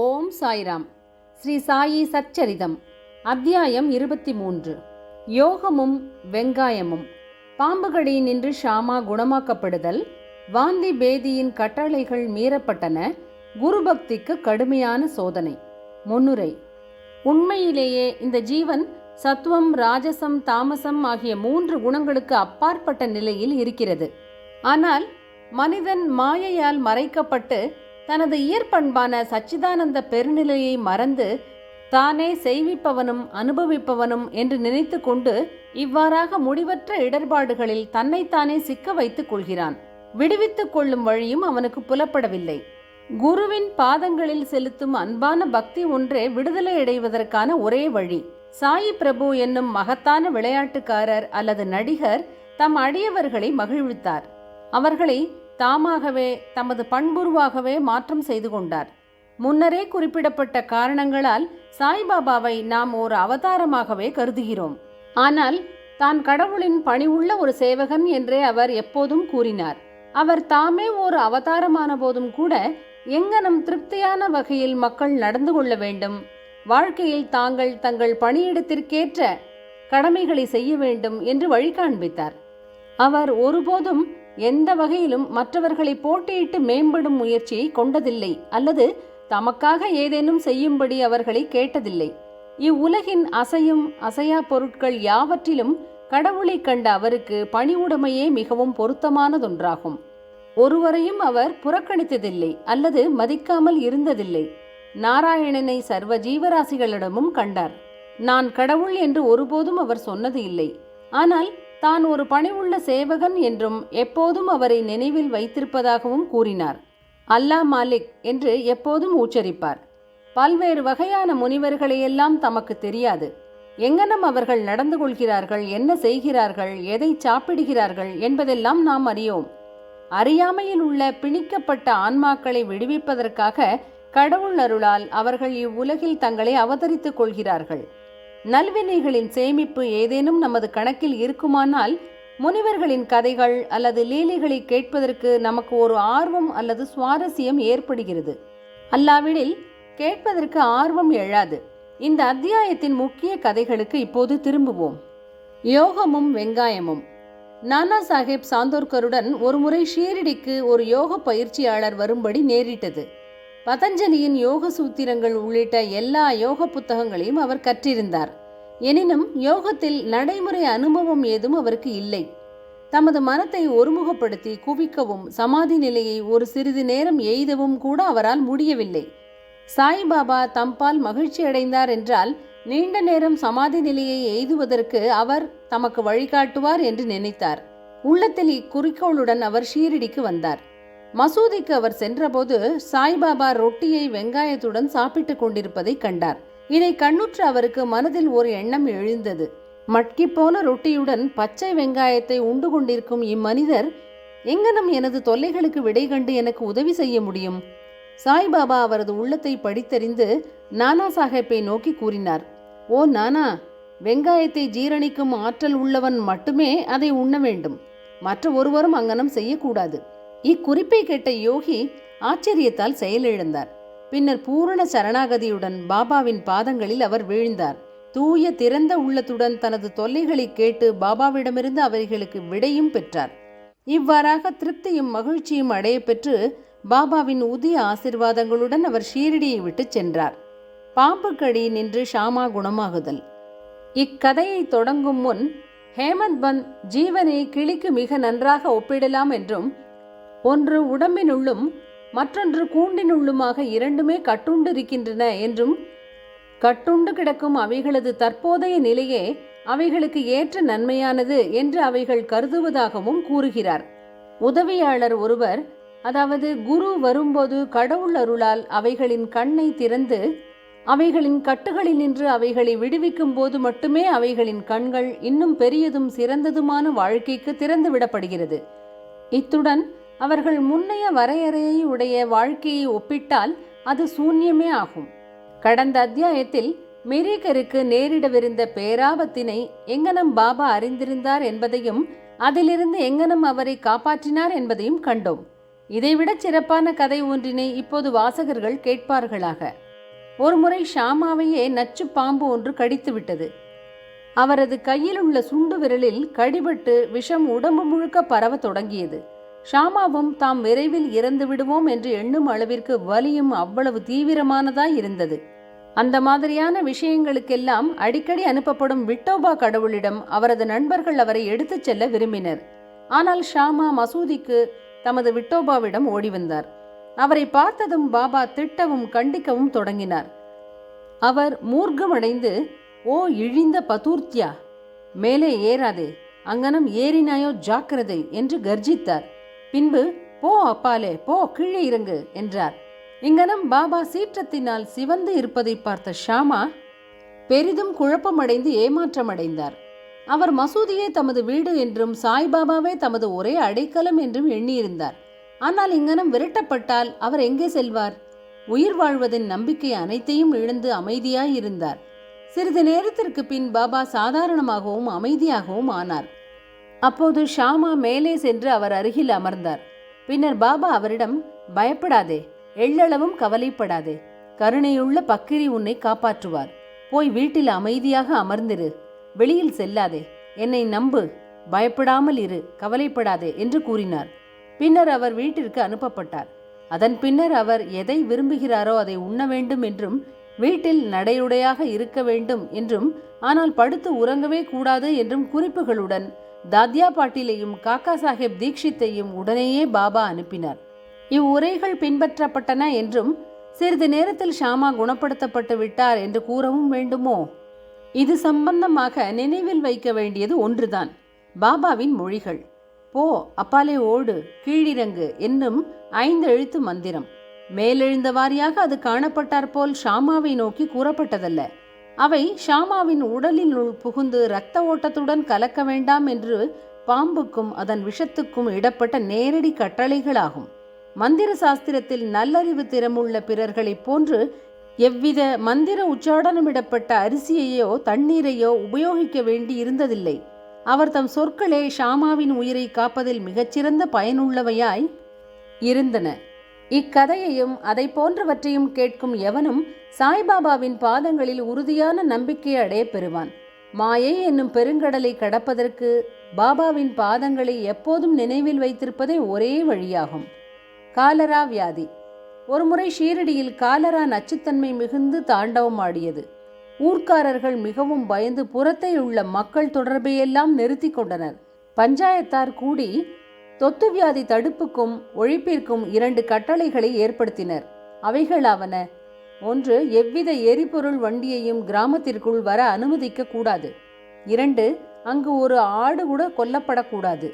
ஓம் சாய்ராம். ஸ்ரீ சாயி சச்சரிதம். அத்தியாயம் இருபத்தி மூன்று யோகமும் வெங்காயமும். பாம்புகடி நின்று ஷாமா குணமாக்கப்படுதல். வாந்தி பேதியின் கட்டளைகள் மீறப்பட்டன. குருபக்திக்கு கடுமையான சோதனை. முன்னுரை. உண்மையிலேயே இந்த ஜீவன் சத்துவம் ராஜசம் தாமசம் ஆகிய மூன்று குணங்களுக்கு அப்பாற்பட்ட நிலையில் இருக்கிறது. ஆனால் மனிதன் மாயையால் மறைக்கப்பட்டு தனது இயற்பண்பான சச்சிதானந்த பெருநிலையை மறந்து தானே செய்விப்பவனும் அனுபவிப்பவனும் என்று நினைத்து கொண்டு இவ்வாறாக முடிவற்ற இடர்பாடுகளில் தன்னைத்தானே சிக்க வைத்துக் கொள்கிறான். விடுவித்துக் கொள்ளும் வழியும் அவனுக்கு புலப்படவில்லை. குருவின் பாதங்களில் செலுத்தும் அன்பான பக்தி ஒன்றே விடுதலை அடைவதற்கான ஒரே வழி. சாயி பிரபு என்னும் மகத்தான விளையாட்டுக்காரர் அல்லது நடிகர் தம் அடியவர்களை மகிழ்வித்தார். அவர்களை தாமாகவே தமது பண்புருவாகவே மாற்றம் செய்து கொண்டார். முன்னரே குறிப்பிடப்பட்ட காரணங்களால் சாய்பாபாவை நாம் ஒரு அவதாரமாகவே கருதுகிறோம். ஆனால் தான் கடவுளின் பணிவுள்ள ஒரு சேவகன் என்றே அவர் எப்போதும் கூறினார். அவர் தாமே ஒரு அவதாரமான போதும் கூட எங்கனம் திருப்தியான வகையில் மக்கள் நடந்து கொள்ள வேண்டும். வாழ்க்கையில் தாங்கள் தங்கள் பணியிடத்திற்கேற்ற கடமைகளை செய்ய வேண்டும் என்று வழி காண்பித்தார். அவர் ஒருபோதும் எந்த வகையிலும் மற்றவர்களை போட்டியிட்டு மேம்படும் முயற்சியை கொண்டதில்லை அல்லது தமக்காக ஏதேனும் செய்யும்படி அவர்களை கேட்டதில்லை. இவ்வுலகின் அசையும் அசையா பொருட்கள் யாவற்றிலும் கடவுளை கண்ட அவருக்கு பணிவுடைமையே மிகவும் பொருத்தமானதொன்றாகும். ஒருவரையும் அவர் புறக்கணித்ததில்லை அல்லது மதிக்காமல் இருந்ததில்லை. நாராயணனை சர்வ ஜீவராசிகளிடமும் கண்டார். நான் கடவுள் என்று ஒருபோதும் அவர் சொன்னது இல்லை. ஆனால் தான் ஒரு பணிவுள்ள சேவகன் என்றும் எப்போதும் அவரை நினைவில் வைத்திருப்பதாகவும் கூறினார். அல்லா மாலிக் என்று எப்போதும் உச்சரிப்பார். பல்வேறு வகையான முனிவர்களையெல்லாம் தமக்கு தெரியாது. எங்கனம் அவர்கள் நடந்து கொள்கிறார்கள் என்ன செய்கிறார்கள் எதை சாப்பிடுகிறார்கள் என்பதெல்லாம் நாம் அறியோம். அறியாமையில் உள்ள பிணிக்கப்பட்ட ஆன்மாக்களை விடுவிப்பதற்காக கடவுள் அருளால் அவர்கள் இவ்வுலகில் தங்களை அவதரித்துக் கொள்கிறார்கள். நல்வினைகளின் சேமிப்பு ஏதேனும் நமது கணக்கில் இருக்குமானால் முனிவர்களின் கதைகள் அல்லது லீலைகளை கேட்பதற்கு நமக்கு ஒரு ஆர்வம் அல்லது சுவாரஸ்யம் ஏற்படுகிறது. அல்லாவிடில் கேட்பதற்கு ஆர்வம் எழாது. இந்த அத்தியாயத்தின் முக்கிய கதைகளுக்கு இப்போது திரும்புவோம். யோகமும் வெங்காயமும். நானா சாஹேப் சாந்தோர்கருடன் ஒருமுறை ஷீரடிக்கு ஒரு யோக பயிற்சியாளர் வரும்படி நேரிட்டது. பதஞ்சலியின் யோக சூத்திரங்கள் உள்ளிட்ட எல்லா யோக புத்தகங்களையும் அவர் கற்றிருந்தார். எனினும் யோகத்தில் நடைமுறை அனுபவம் ஏதும் அவருக்கு இல்லை. தமது மனத்தை ஒருமுகப்படுத்தி குவிக்கவும் சமாதி நிலையை ஒரு சிறிது நேரம் எய்தவும் கூட அவரால் முடியவில்லை. சாய்பாபா தம்பால் மகிழ்ச்சி அடைந்தார் என்றால் நீண்ட நேரம் சமாதி நிலையை எய்துவதற்கு அவர் தமக்கு வழிகாட்டுவார் என்று நினைத்தார். உள்ளத்தில் இக்குறிக்கோளுடன் அவர் ஷீரடிக்கு வந்தார். மசூதிக்கு அவர் சென்றபோது சாய்பாபா ரொட்டியை வெங்காயத்துடன் சாப்பிட்டுக் கொண்டிருப்பதை கண்டார். இதை கண்ணுற்ற அவருக்கு மனதில் ஒரு எண்ணம் எழுந்தது. மட்கிப்போன ரொட்டியுடன் பச்சை வெங்காயத்தை உண்டு கொண்டிருக்கும் இம்மனிதர் எங்கனம் எனது தொல்லைகளுக்கு விடை கண்டு எனக்கு உதவி செய்ய முடியும்? சாய்பாபா அவரது உள்ளத்தை படித்தறிந்து நானா சாஹேப்பை நோக்கி கூறினார். ஓ நானா வெங்காயத்தை ஜீரணிக்கும் ஆற்றல் உள்ளவன் மட்டுமே அதை உண்ண வேண்டும். மற்ற ஒருவரும் அங்கனம் செய்யக்கூடாது. இக்குறிப்பை கேட்ட யோகி ஆச்சரியத்தால் செயலிழந்தார். பின்னர் பூரண சரணாகதியுடன் பாபாவின் பாதங்களில் அவர் வீழ்ந்தார். தூய திறந்த உள்ளத்துடன் தனது தொல்லைகளை கேட்டு பாபாவிடமிருந்து அவர்களுக்கு விடையும் பெற்றார். இவ்வாறாக திருப்தியும் மகிழ்ச்சியும் அடைய பெற்று பாபாவின் உதிய ஆசிர்வாதங்களுடன் அவர் ஷீரடியை விட்டு சென்றார். பாம்புக்கடி நின்று ஷாமா குணமாகுதல். இக்கதையை தொடங்கும் முன் ஹேமந்த் பந்த் ஜீவனை கிளிக்கு மிக நன்றாக ஒப்பிடலாம் என்றும் ஒன்று உடம்பினுள்ளும் மற்றொன்று கூண்டினுள்ளுமாக இரண்டுமே கட்டுண்டிருக்கின்றன என்றும் கட்டுண்டு கிடக்கும் அவைகளது தற்போதைய நிலையே அவைகளுக்கு ஏற்ற நன்மையானது என்று அவைகள் கருதுவதாகவும் கூறுகிறார். உதவியாளர் ஒருவர் அதாவது குரு வரும்போது கடவுள் அருளால் அவைகளின் கண்ணை திறந்து அவைகளின் கட்டுகளில் நின்று அவைகளை விடுவிக்கும் போது மட்டுமே அவைகளின் கண்கள் இன்னும் பெரியதும் சிறந்ததுமான வாழ்க்கைக்கு திறந்து விடப்படுகிறது. இத்துடன் அவர்கள் முன்னைய வரையறையை உடைய வாழ்க்கையை ஒப்பிட்டால் அது சூன்யமே ஆகும். கடந்த அத்தியாயத்தில் மெரீகருக்கு நேரிடவிருந்த பேராபத்தினை எங்கனம் பாபா அறிந்திருந்தார் என்பதையும் அதிலிருந்து எங்கனம் அவரை காப்பாற்றினார் என்பதையும் கண்டோம். இதைவிட சிறப்பான கதை ஒன்றினை இப்போது வாசகர்கள் கேட்பார்களாக. ஒருமுறை ஷாமாவையே நச்சு பாம்பு ஒன்று கடித்துவிட்டது. அவரது கையில் உள்ள சுண்டு விரலில் கடிபட்டு விஷம் உடம்பு முழுக்க பரவத் தொடங்கியது. ஷாமாவும் தாம் விரைவில் இறந்து விடுவோம் என்று எண்ணும் அளவிற்கு வலியும் அவ்வளவு தீவிரமானதாய் இருந்தது. அந்த மாதிரியான விஷயங்களுக்கெல்லாம் அடிக்கடி அனுப்பப்படும் விட்டோபா கடவுளிடம் அவரது நண்பர்கள் அவரை எடுத்துச் செல்ல விரும்பினர். ஆனால் ஷாமா மசூதிக்கு தமது விட்டோபாவிடம் ஓடி வந்தார். அவரை பார்த்ததும் பாபா திட்டவும் கண்டிக்கவும் தொடங்கினார். அவர் மூர்க்கமடைந்து ஓ இழிந்த பதூர்த்தியா மேலே ஏறாதே! அங்கனம் ஏறினாயோ ஜாக்கிரதை! என்று கர்ஜித்தார். பின்பு போ அப்பாலே போ கீழே இறங்கு என்றார். இங்கனம் பாபா சீற்றத்தினால் சிவந்து இருப்பதை பார்த்த ஷாமா பெரிதும் குழப்பமடைந்து ஏமாற்றமடைந்தார். அவர் மசூதியே தமது வீடு என்றும் சாய்பாபாவே தமது ஒரே அடைக்கலம் என்றும் எண்ணியிருந்தார். ஆனால் இங்கனம் விரட்டப்பட்டால் அவர் எங்கே செல்வார்? உயிர் வாழ்வதின் நம்பிக்கை அனைத்தையும் இழந்து அமைதியாய் இருந்தார். சிறிது நேரத்திற்கு பின் பாபா சாதாரணமாகவும் அமைதியாகவும் ஆனார். அப்போது ஷாமா மேலே சென்று அவர் அருகில் அமர்ந்தார். பின்னர் பாபா அவரிடம் பயப்படாதே எள்ளளவும் கவலைப்படாதே கருணையுள்ள பக்கிரி உன்னை காப்பாற்றுவார். போய் வீட்டில் அமைதியாக அமர்ந்திரு வெளியில் செல்லாதே என்னை நம்பு பயப்படாமல் இரு கவலைப்படாதே என்று கூறினார். பின்னர் அவர் வீட்டிற்கு அனுப்பப்பட்டார். அதன் பின்னர் அவர் எதை விரும்புகிறாரோ அதை உண்ண வேண்டும் என்றும் வீட்டில் நடையுடையாக இருக்க வேண்டும் என்றும் ஆனால் படுத்து உறங்கவே கூடாது என்றும் குறிப்புகளுடன் தாத்யா பாட்டிலையும் காக்கா சாஹேப் தீக்ஷித்தையும் உடனேயே பாபா அனுப்பினார். இவ்வுரைகள் பின்பற்றப்பட்டன என்றும் சிறிது நேரத்தில் ஷாமா குணப்படுத்தப்பட்டு விட்டார் என்று கூறவும் வேண்டுமோ? இது சம்பந்தமாக நினைவில் வைக்க வேண்டியது ஒன்றுதான். பாபாவின் மொழிகள். போ அப்பாலே ஓடு கீழிறங்கு என்னும் ஐந்து எழுத்து மந்திரம். மேலெழுந்த வாரியாக அது காணப்பட்டார் போல் ஷாமாவை நோக்கி கூறப்பட்டதல்ல. அவை ஷாமாவின் உடலில் புகுந்து இரத்த ஓட்டத்துடன் கலக்க வேண்டாம் என்று பாம்புக்கும் அதன் விஷத்துக்கும் இடப்பட்ட நேரடி கட்டளைகளாகும். மந்திர சாஸ்திரத்தில் நல்லறிவு திறமுள்ள பிறர்களைப் போன்று எவ்வித மந்திர உச்சாடனமிடப்பட்ட அரிசியையோ தண்ணீரையோ உபயோகிக்க வேண்டி இருந்ததில்லை அவர் தம் சொற்களே ஷாமாவின் உயிரை காப்பதில் மிகச்சிறந்த பயனுள்ளவையாய் இருந்தன. இக்கதையையும் அதை போன்றவற்றையும் கேட்கும் எவனும் சாய்பாபாவின் பாதங்களில் உறுதியான நம்பிக்கை அடைய பெறுவான். மாயை என்னும் பெருங்கடலை கடப்பதற்கு பாபாவின் பாதங்களை எப்போதும் நினைவில் வைத்திருப்பதே ஒரே வழியாகும். காலரா வியாதி. ஒருமுறை ஷீரடியில் காலரா நச்சுத்தன்மை மிகுந்து தாண்டவமாடியது ஊர்க்காரர்கள் மிகவும் பயந்து புறத்தை உள்ள மக்கள் தொடர்பையெல்லாம் நிறுத்தி கொண்டனர். பஞ்சாயத்தார் கூடி தொத்து வியாதி தடுப்புக்கும் ஒழிப்பிற்கும் இரண்டு கட்டளைகளை ஏற்படுத்தினர். அவைகளாவன ஒன்று எவ்வித எரிபொருள் வண்டியையும் கிராமத்திற்குள் வர அனுமதிக்க கூடாது இரண்டு அங்கு ஒரு ஆடு கூட கொல்லப்படக்கூடாது.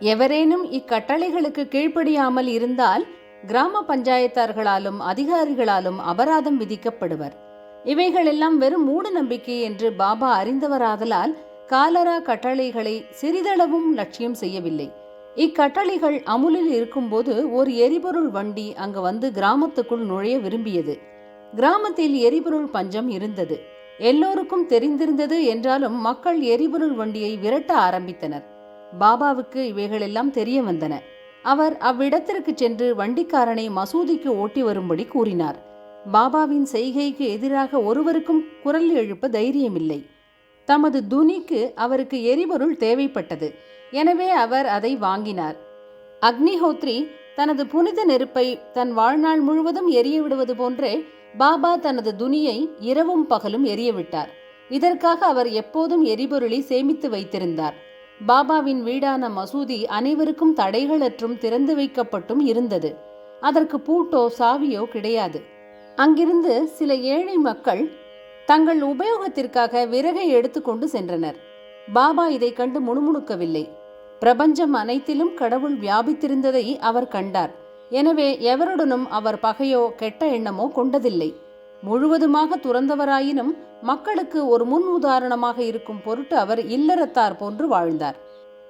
எவரேனும் இக்கட்டளைகளுக்கு கீழ்ப்படியாமல் இருந்தால் கிராம பஞ்சாயத்தார்களாலும் அதிகாரிகளாலும் அபராதம் விதிக்கப்படுவர். இவைகளெல்லாம் வெறும் மூட நம்பிக்கை என்று பாபா அறிந்தவராதலால் காலரா கட்டளைகளை சிறிதளவும் லட்சியம் செய்யவில்லை. இக்கட்டளைகள் அமுலில் இருக்கும்போது ஒரு எரிபொருள் வண்டி அங்கு வந்து கிராமத்துக்குள் நுழைய விரும்பியது. கிராமத்தில் எரிபொருள் பஞ்சம் இருந்தது. எல்லோருக்கும் தெரிந்திருந்தது என்றாலும் மக்கள் எரிபொருள் வண்டியை விரட்ட ஆரம்பித்தனர். பாபாவுக்கு இவைகளெல்லாம் தெரிய வந்தன. அவர் அவ்விடத்திற்கு சென்று வண்டிக்காரனை மசூதிக்கு ஓட்டி வரும்படி கூறினார். பாபாவின் செய்கைக்கு எதிராக ஒருவருக்கும் குரல் எழுப்ப தைரியமில்லை. தமது துனிக்கு அவருக்கு எரிபொருள் தேவைப்பட்டது. எனவே அவர் அதை வாங்கினார். அக்னிஹோத்ரி தனது புனித நெருப்பை தன் வாழ்நாள் முழுவதும் எரிய விடுவது போன்றே பாபா தனது துனியை இரவும் பகலும் எரியவிட்டார். இதற்காக அவர் எப்போதும் எரிபொருளை சேமித்து வைத்திருந்தார். பாபாவின் வீடான மசூதி அனைவருக்கும் தடைகளற்றும் திறந்து வைக்கப்பட்டும் இருந்தது. அதற்கு பூட்டோ சாவியோ கிடையாது. அங்கிருந்து சில ஏழை மக்கள் தங்கள் உபயோகத்திற்காக விறகை எடுத்துக்கொண்டு சென்றனர். பாபா இதை கண்டு முணுமுணுக்கவில்லை. பிரபஞ்சம் அனைத்திலும் கடவுள் வியாபித்திருந்ததை அவர் கண்டார். எனவே எவருடனும் அவர் பகையோ கெட்ட எண்ணமோ கொண்டதில்லை. முழுவதுமாக துறந்தவராயினும் மக்களுக்கு ஒரு முன் உதாரணமாக இருக்கும் பொருட்டு அவர் இல்லறத்தார் போன்று வாழ்ந்தார்.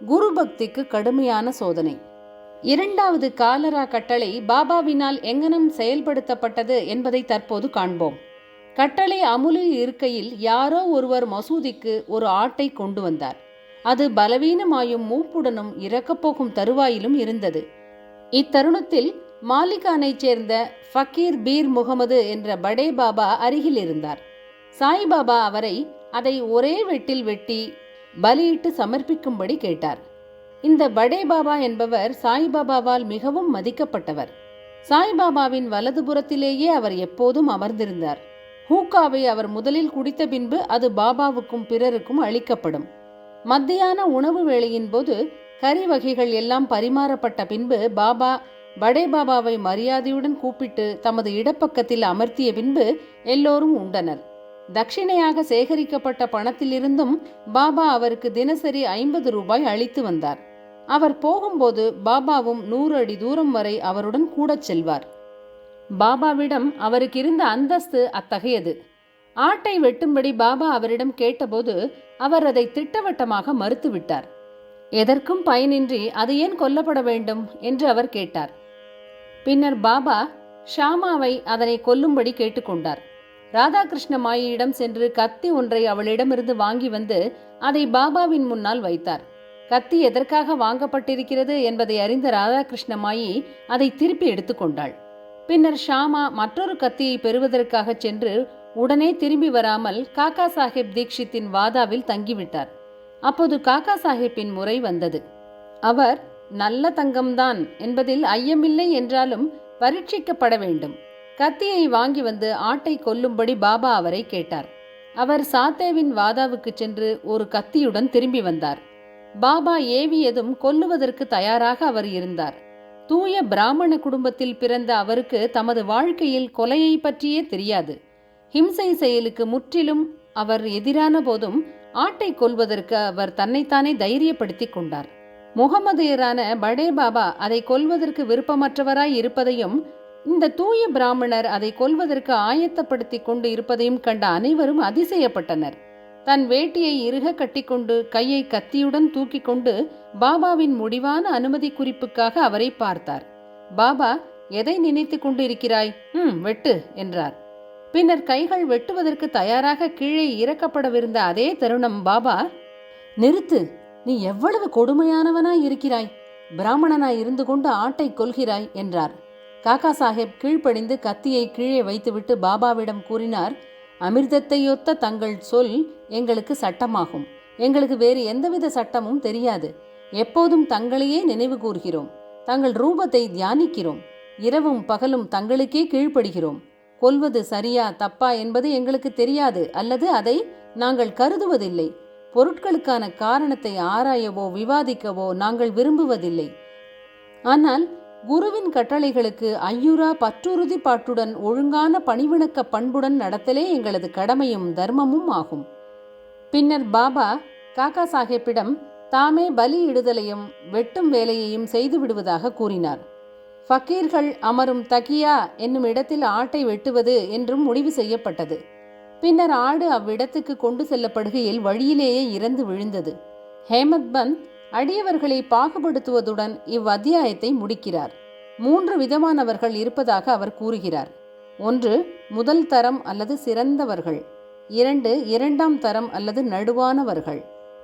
குரு பக்திக்கு கடுமையான சோதனை. இரண்டாவது காலரா கட்டளை பாபாவினால் எங்கனம் செயல்படுத்தப்பட்டது என்பதை தற்போது காண்போம். கட்டளை அமுலில் இருக்கையில் யாரோ ஒருவர் மசூதிக்கு ஒரு ஆட்டை கொண்டு வந்தார். அது பலவீனமாயும் மூப்புடனும் இறக்கப்போகும் தருவாயிலும் இருந்தது. இத்தருணத்தில் மாலிகானைச் சேர்ந்த ஃபக்கீர் பீர் முகமது என்ற படே பாபா அருகில் இருந்தார். சாய்பாபா அவரை அதை ஒரே வெட்டில் வெட்டி பலியிட்டு சமர்ப்பிக்கும்படி கேட்டார். இந்த படே பாபா என்பவர் சாய்பாபாவால் மிகவும் மதிக்கப்பட்டவர். சாய்பாபாவின் வலதுபுறத்திலேயே அவர் எப்போதும் அமர்ந்திருந்தார். ஹூக்காவை அவர் முதலில் குடித்த பின்பு அது பாபாவுக்கும் பிறருக்கும் அளிக்கப்படும். மத்தியான உணவு வேளையின் போது கறி வகைகள் எல்லாம் பரிமாறப்பட்ட பின்பு பாபா படே பாபாவை மரியாதையுடன் கூப்பிட்டு தமது இடப்பக்கத்தில் அமர்த்திய பின்பு எல்லோரும் உண்டனர். தட்சிணையாக சேகரிக்கப்பட்ட பணத்திலிருந்தும் பாபா அவருக்கு தினசரி ஐம்பது ரூபாய் அளித்து வந்தார். அவர் போகும்போது பாபாவும் நூறு அடி தூரம் வரை அவருடன் கூடச் செல்வார். பாபாவிடம் அவருக்கு இருந்த அந்தஸ்து அத்தகையது. ஆட்டை வெட்டும்படி பாபா அவரிடம் கேட்டபோது அவர் அதை திட்டவட்டமாக மறுத்துவிட்டார். எதற்கும் பயனின்றி அது ஏன் கொல்லப்பட வேண்டும் என்று அவர் கேட்டார். பின்னர் பாபா ஷாமாவை அதனை கொல்லும்படி கேட்டுக்கொண்டார். ராதாகிருஷ்ண மாயியிடம் சென்று கத்தி ஒன்றை அவளிடமிருந்து வாங்கி வந்து அதை பாபாவின் முன்னால் வைத்தார். கத்தி எதற்காக வாங்கப்பட்டிருக்கிறது என்பதை அறிந்த ராதாகிருஷ்ண மாயி அதை திருப்பி எடுத்துக்கொண்டாள். பின்னர் ஷாமா மற்றொரு கத்தியை பெறுவதற்காக சென்று உடனே திரும்பி வராமல் காக்கா சாஹேப் தீக்ஷித்தின் வாதாவில் தங்கிவிட்டார். அப்போது காக்கா சாஹேப்பின் முறை வந்தது. அவர் நல்ல தங்கம்தான் என்பதில் ஐயமில்லை என்றாலும் பரீட்சிக்கப்பட வேண்டும். கத்தியை வாங்கி வந்து ஆட்டை கொல்லும்படி பாபா அவரை கேட்டார். அவர் சாத்தேவின் வாதாவுக்கு சென்று ஒரு கத்தியுடன் திரும்பி வந்தார். பாபா ஏவியதும் கொல்லுவதற்கு தயாராக அவர் இருந்தார். தூய பிராமண குடும்பத்தில் பிறந்த அவருக்கு தமது வாழ்க்கையில் கொலையை பற்றியே தெரியாது. ஹிம்சை செயலுக்கு முற்றிலும் அவர் எதிரான போதும் ஆட்டை கொல்வதற்கு அவர் தன்னைத்தானே தைரியப்படுத்திக் கொண்டார். முகமதையரான படே பாபா அதை கொல்வதற்கு விருப்பமற்றவராய் இருப்பதையும் இந்த தூய பிராமணர் அதை கொல்வதற்கு ஆயத்தப்படுத்தி கொண்டு இருப்பதையும் கண்ட அனைவரும் அதிசயப்பட்டனர். தன் வேட்டியை இறுக கட்டிக்கொண்டு கையை கத்தியுடன் தூக்கி கொண்டு பாபாவின் முடிவான அனுமதி குறிப்புக்காக அவரை பார்த்தார். பாபா எதை நினைத்து கொண்டு இருக்கிறாய் ம் வெட்டு என்றார். பின்னர் கைகள் வெட்டுவதற்கு தயாராக கீழே இறக்கப்படவிருந்த அதே தருணம் பாபா நிறுத்து நீ எவ்வளவு கொடுமையானவனாய் இருக்கிறாய்? பிராமணனாய் இருந்து கொண்டு ஆட்டை கொல்கிறாய் என்றார். காக்கா சாஹேப் கீழ்ப்படிந்து கத்தியை கீழே வைத்துவிட்டு பாபாவிடம் கூறினார் அமிர்தத்தையொத்த தங்கள் சொல் எங்களுக்கு சட்டமாகும். எங்களுக்கு வேறு எந்தவித சட்டமும் தெரியாது. எப்போதும் தங்களையே நினைவு கூர்கிறோம். தங்கள் ரூபத்தை தியானிக்கிறோம். இரவும் பகலும் தங்களுக்கே கீழ்ப்படுகிறோம். கொல்வது சரியா தப்பா என்பது எங்களுக்கு தெரியாது. அல்லது அதை நாங்கள் கருதுவதில்லை. பொருட்களுக்கான காரணத்தை ஆராயவோ விவாதிக்கவோ நாங்கள் விரும்புவதில்லை. ஆனால் குருவின் கட்டளைகளுக்கு ஐயுரா பற்றுறுதி பாட்டுடன் ஒழுங்கான பணிவிணக்க பண்புடன் நடத்தலே எங்களது கடமையும் தர்மமும் ஆகும். பின்னர் பாபா காக்கா சாஹேப்பிடம் தாமே பலியிடுதலையும் வெட்டும் வேலையையும் செய்து விடுவதாக கூறினார். ஃபக்கீர்கள் அமரும் தகியா என்னும் இடத்தில் ஆட்டை வெட்டுவது என்றும் முடிவு செய்யப்பட்டது. பின்னர் ஆடு அவ்விடத்துக்கு கொண்டு செல்லப்படுகையில் வழியிலேயே இறந்து விழுந்தது. ஹேமத் பந்த் அடியவர்களை பாகுபடுத்துவதுடன் இவ்வத்தியாயத்தை முடிக்கிறார். மூன்று விதமானவர்கள் இருப்பதாக அவர் கூறுகிறார். ஒன்று முதல் தரம் அல்லது சிறந்தவர்கள். இரண்டு இரண்டாம் தரம் அல்லது நடுவானவர்கள்.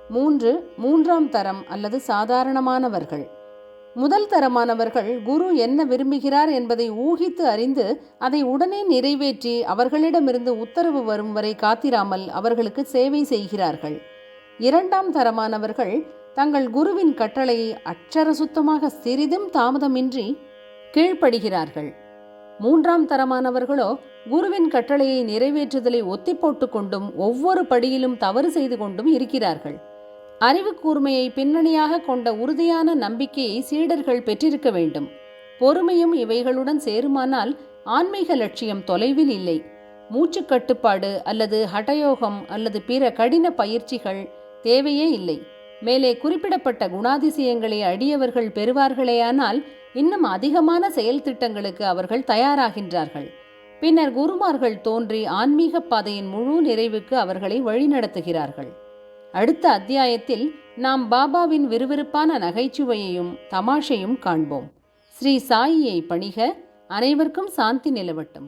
மூன்று மூன்றாம் தரம் அல்லது சாதாரணமானவர்கள். முதல் தரமானவர்கள் குரு என்ன விரும்புகிறார் என்பதை ஊகித்து அறிந்து அதை உடனே நிறைவேற்றி அவர்களிடமிருந்து உத்தரவு வரும் வரை காத்திராமல் அவர்களுக்கு சேவை செய்கிறார்கள். இரண்டாம் தரமானவர்கள் தங்கள் குருவின் கட்டளையை அச்சர சுத்தமாக சிறிதும் தாமதமின்றி கீழ்ப்படுகிறார்கள். மூன்றாம் தரமானவர்களோ குருவின் கட்டளையை நிறைவேற்றுதலை ஒத்தி கொண்டும் ஒவ்வொரு படியிலும் தவறு செய்து கொண்டும் இருக்கிறார்கள். அறிவு கூர்மையை பின்னணியாக கொண்ட உறுதியான நம்பிக்கையை சீடர்கள் பெற்றிருக்க வேண்டும். பொறுமையும் இவைகளுடன் சேருமானால் ஆன்மீக லட்சியம் தொலைவில் இல்லை. மூச்சு கட்டுப்பாடு அல்லது ஹடயோகம் அல்லது பிற கடின பயிற்சிகள் தேவையே இல்லை. மேலே குறிப்பிடப்பட்ட குணாதிசயங்களை அடியவர்கள் பெறுவார்களேயானால் இன்னும் அதிகமான செயல் திட்டங்களுக்கு அவர்கள் தயாராகின்றார்கள். பின்னர் குருமார்கள் தோன்றி ஆன்மீக பாதையின் முழு நிறைவுக்கு அவர்களை வழிநடத்துகிறார்கள். அடுத்த அத்தியாயத்தில் நாம் பாபாவின் விறுவிறுப்பான நகைச்சுவையையும் தமாஷையும் காண்போம். ஸ்ரீ சாயியை பணிக அனைவருக்கும் சாந்தி நிலவட்டும்.